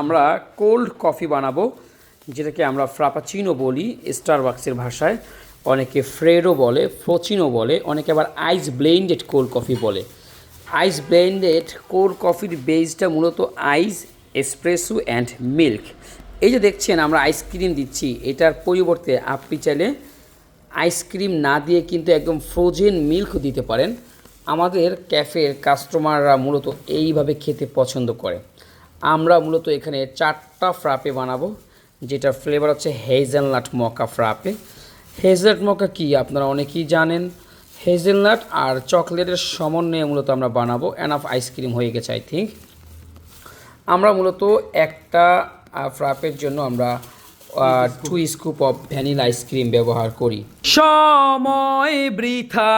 আমরা cold coffee বানাবো, যেটাকে আমরা ফ্রাপাচিনো বলি স্টারবাক্সের ভাষায়। অনেকে ফ্রেডো বলে ফ্রোচিনো বলে, অনেকে আবার আইস ব্লেন্ডেড কোল্ড কফি বলে। আইস ব্লেন্ডেড কোল্ড কফির বেসটা মূলত আইস এসপ্রেসো অ্যান্ড মিল্ক এই যে দেখছেন, আমরা আইসক্রিম দিচ্ছি, এটার পরিবর্তে আপনি চাইলে আইসক্রিম না দিয়ে কিন্তু একদম ফ্রোজেন মিল্ক দিতে পারেন। আমাদের ক্যাফের কাস্টমাররা মূলত এইভাবে খেতে পছন্দ করে। আমরা মূলত এখানে চারটা ফ্রাপে বানাবো, যেটা ফ্লেভার হচ্ছে হেজেলনাট মকা ফ্রাপে হেজেলনাট মকা কি আপনারা অনেকেই জানেন। হেজেলনাট আর চকলেটের সমন্বয়ে মূলত আমরা বানাবো। এনাফ আইসক্রিম হয়ে গেছে আই থিঙ্ক আমরা মূলত একটা ফ্রাপের জন্য আমরা two scoop of vanilla ice cream ব্যবহার করি। সময় বৃথা,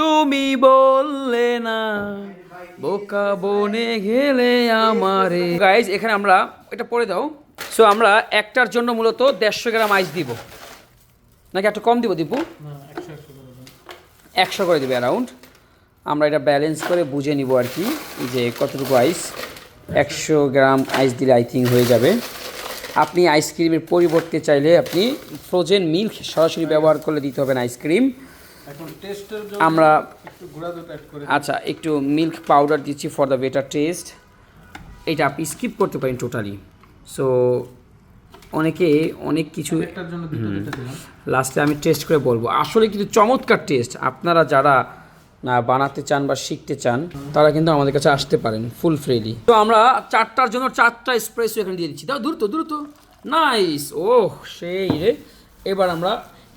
তুমি বললে না। বোকা বনে গেলে আমারে। গাইজ এখানে আমরা এটা পরে দাও। সো আমরা একটার জন্য মূলত দেড়শো গ্রাম আইস দিব। নাকি একটু কম দিব দীপু? একশো করে দেবে অ্যারাউন্ড আমরা এটা ব্যালেন্স করে বুঝে নিব আর কি যে কতটুকু আইস একশো গ্রাম আইস দিলে আই থিঙ্ক হয়ে যাবে। আপনি আইসক্রিমের পরিবর্তে চাইলে আপনি ফ্রোজেন মিল্ক সরাসরি ব্যবহার করলে দিতে হবে না আইসক্রিম আমরা আচ্ছা একটু মিল্ক পাউডার দিচ্ছি ফর দ্য বেটার টেস্ট এটা আপনি স্কিপ করতে পারেন টোটালি সো অনেকে অনেক কিছু লাস্টে আমি টেস্ট করে বলব। আসলে কিন্তু চমৎকার টেস্ট আপনারা যারা না বানাতে চান বা শিখতে চান তারা কিন্তু আমাদের কাছে আসতে পারেন ফুল ফ্রিলি তো আমরা চারটার জন্য চারটা স্প্রেসও এখানে দিয়ে দিচ্ছি। দাও দ্রুত দ্রুত। নাইস ও সেই রে। এবার আমরা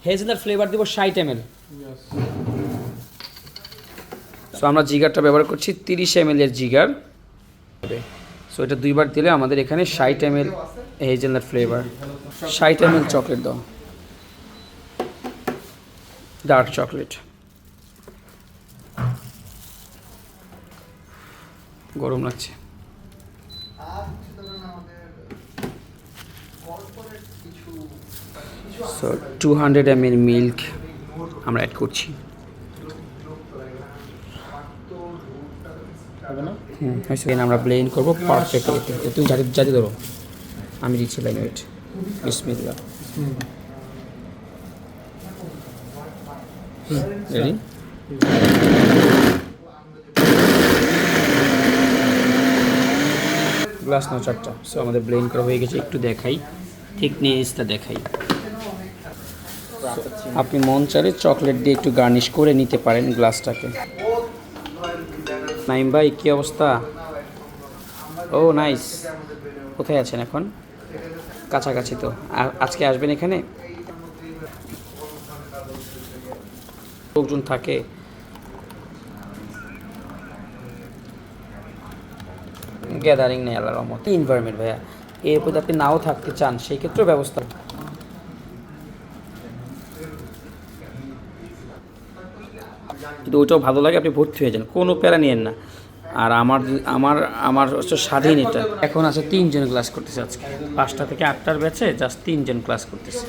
হেজেলার ফ্লেভার দেবো ষাট এম Yes. সো আমরা জিগারটা ব্যবহার করছি তিরিশ এম এর জিগার। সো এটা দুইবার দিলে আমাদের এখানে ষাট এম এল হেজেলনাট ফ্লেভার ষাট এম এল চকলেট দাও। ডার্ক চকলেট গরম লাগছে। So two hundred M L milk আমরা অ্যাড করছি। হুম আমরা ব্লেন্ড করব পারফেক্ট তুমি যাতে যাতে ধরো। আমি দিচ্ছি লাইন ওয়েট বিসমিল্লা রেডি গ্লাস নাও চারটা। সো আমাদের ব্লেন্ড করা হয়ে গেছে। একটু দেখাই। থিকনেসটা দেখাই। আপনি মন চাইলে চকলেট দিয়ে একটু গার্নিশ করে নিতে পারেন গ্লাসটাকে। নাইম ভাই কী অবস্থা? ও নাইস। কোথায় আছেন এখন? কাছাকাছি তো। আজকে আসবেন এখানে? লোকজন থাকে। গ্যাদারিং নেই আল্লাহর রহমত। এনভায়রনমেন্ট ভাইয়া। এরপর আপনি নাও থাকতে চান সেই ক্ষেত্রেও ব্যবস্থা। যদি ওইটাও ভালো লাগে, আপনি ভর্তি হয়ে যান। কোনো প্যারা নিয়েন না। আর আমার আমার আমার হচ্ছে স্বাধীন এটা। এখন আছে তিনজন ক্লাস করতেছে আজকে। পাঁচটা থেকে আটটার ব্যাচে জাস্ট তিনজন ক্লাস করতেছে।